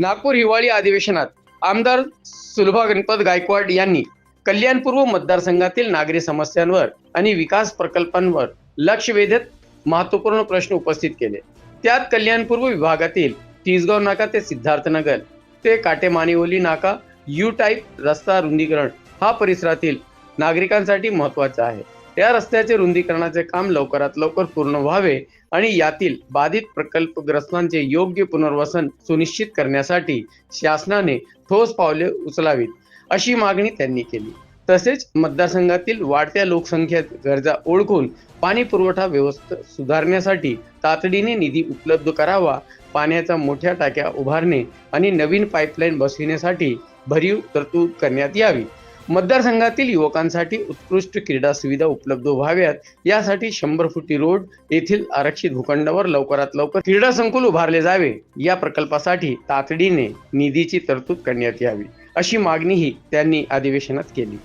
नागपूर हिवाळी अधिवेशनात आमदार सुलभा गणपत गायकवाड यांनी कल्याणपूर्व मतदारसंघातील नागरी समस्यांवर आणि विकास प्रकल्पांवर लक्ष वेधत महत्त्वपूर्ण प्रश्न उपस्थित केले. त्यात कल्याणपूर्व विभागातील तिसगाव नाका ते सिद्धार्थनगर ते काटेमानिवली नाका यू टाईप रस्ता रुंदीकरण हा परिसरातील नागरिकांसाठी महत्त्वाचा आहे. या रस्त्याचे रुंदीकरणाचे काम लवकरात लवकर पूर्ण व्हावे आणि यातील बाधित प्रकल्पग्रस्तांचे योग्य पुनर्वसन सुनिश्चित करण्यासाठी शासनाने ठोस पावले उचलावीत अशी मागणी त्यांनी केली. तसेच मतदारसंघातील वाढत्या लोकसंख्येत गरजा ओळखून पाणी पुरवठा व्यवस्था सुधारण्यासाठी तातडीने निधी उपलब्ध करावा पाण्याच्या मोठ्या टाक्या उभारणे आणि नवीन पाईपलाईन बसविण्यासाठी भरीव तरतूद करण्यात यावी. मतदारसंघातील युवकांसाठी उत्कृष्ट क्रीडा सुविधा उपलब्ध व्हाव्यात. यासाठी शंभर फुटी रोड येथील आरक्षित भूखंडावर लवकरात लवकर क्रीडा संकुल उभारले जावे. या प्रकल्पासाठी तातडीने निधीची तरतूद करण्यात यावी अशी मागणीही त्यांनी अधिवेशनात केली.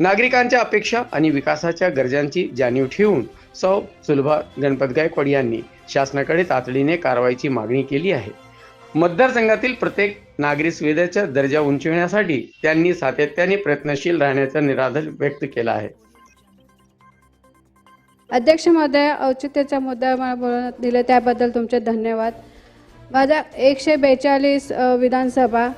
नागरिकांच्या अपेक्षा आणि विकासाच्या गरजांची जाणीव ठेवून सौ. सुलभा गणपत गायकवाड यांनी शासनाकडे तातडीने कारवाईची मागणी केली आहे. मतदारसंघातील प्रत्येक नागरी सुविधेचा दर्जा उंचविण्यासाठी त्यांनी सातत्याने प्रयत्नशील राहण्याचा निराधार व्यक्त केला आहे. अध्यक्ष महोदय औचित्याचा मुद्दा मला बोलून दिले त्याबद्दल तुमचे धन्यवाद. माझा एकशे बेचाळीस विधानसभा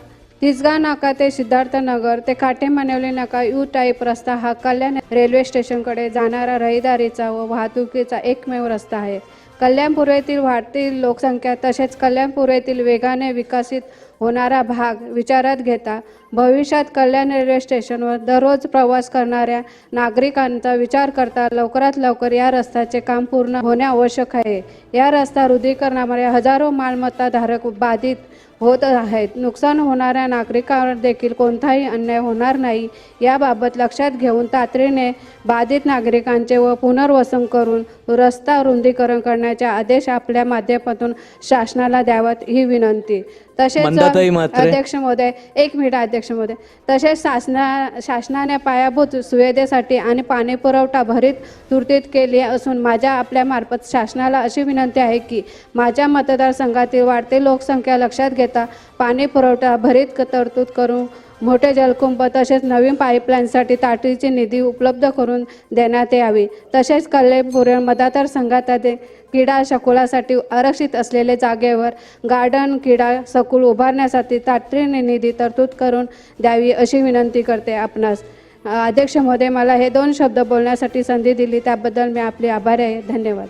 तिसगाव नाका ते सिद्धार्थनगर ते काटे मनवली नाका यू टाईप रस्ता हा कल्याण रेल्वे स्टेशनकडे जाणारा रहदारीचा व वाहतुकीचा एकमेव रस्ता आहे. कल्याणपूर्वेतील वाढती लोकसंख्या तसेच कल्याणपूर्वेतील वेगाने विकसित होणारा भाग विचारात घेता भविष्यात कल्याण रेल्वे स्टेशनवर दररोज प्रवास करणाऱ्या नागरिकांचा विचार करता लवकरात लवकर या रस्त्याचे काम पूर्ण होणे आवश्यक आहे. या रस्ता रुदीकरणामुळे हजारो मालमत्ताधारक बाधित होत आहेत. नुकसान होणाऱ्या नागरिकांवर देखील कोणताही अन्याय होणार नाही. याबाबत लक्षात घेऊन तातडीने बाधित नागरिकांचे व पुनर्वसन करून रस्ता रुंदीकरण करण्याचे आदेश आपल्या माध्यमातून शासनाला द्यावात ही विनंती. तसेच. अध्यक्ष महोदय एक मिनिट अध्यक्ष महोदय. तसेच शासना शासनाने पायाभूत सुविधेसाठी आणि पाणी पुरवठा भरीत तुर्तीत केली असून माझ्या आपल्या मार्फत शासनाला अशी विनंती आहे की माझ्या मतदारसंघातील वाढती लोकसंख्या लक्षात घेता पाणी पुरवठा भरीत तरतूद करून मोठे जलकुंभ तसेच नवीन पाईपलाईनसाठी तातडीची निधी उपलब्ध करून देण्यात यावी. तसेच कल्लेपुरे मदातर संघात क्रीडा शकुलासाठी आरक्षित असलेल्या जागेवर गार्डन क्रीडा सकूल उभारण्यासाठी तातडीने निधी तरतूद करून द्यावी अशी विनंती करते आपणास. अध्यक्ष महोदय मला हे दोन शब्द बोलण्यासाठी संधी दिली त्याबद्दल मी आपले आभारी आहे. धन्यवाद.